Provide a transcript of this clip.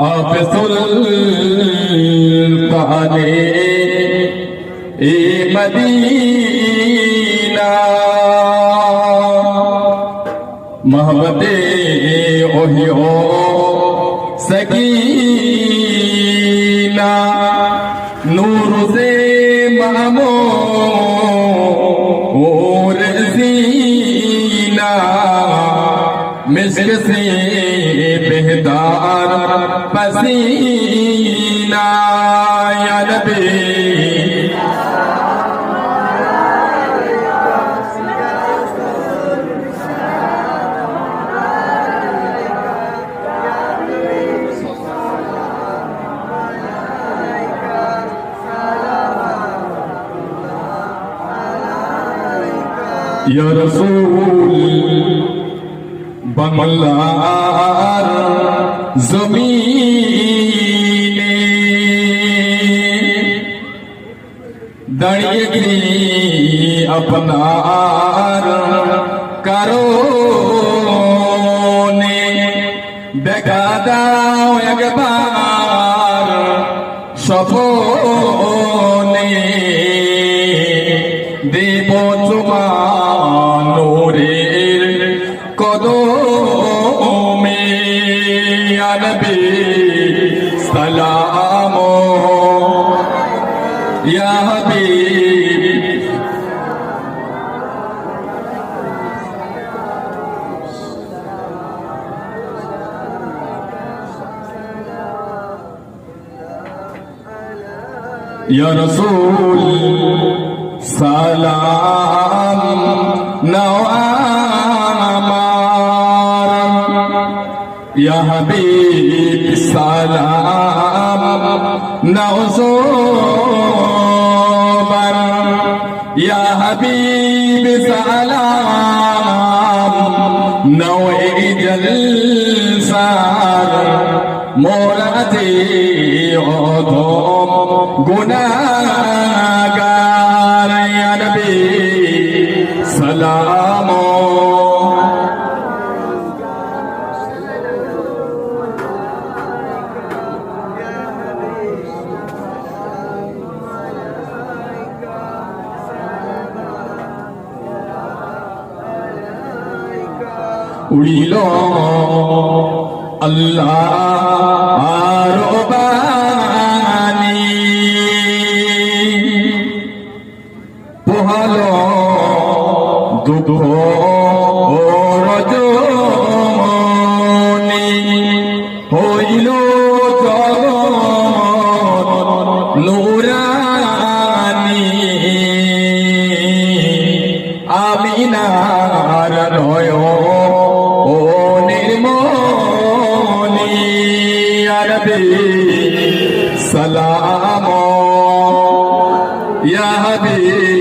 आप सुल्ताने ए मदीना मोहब्बते ओहियो सकीना नूर से मामो مشک سے بہدار پسینہ یا نبی یا رسول বাংলার জমিনে দাঁড়িয়ে গেলি আপনার কারণে দেখা দাও একবার সপনে দেব তোমানোরের نبي سلام يا حبيب. يا رسول سلام. نو يا حبيب سلام نوزوبر يا حبيب سلام نو جلسار مولاتي عضوم گناگار يا نبي سلام. উড়িল আল্লাহ বাণী পোহাল নুরানি। আমিনার নয় حبيب سلام يا حبيب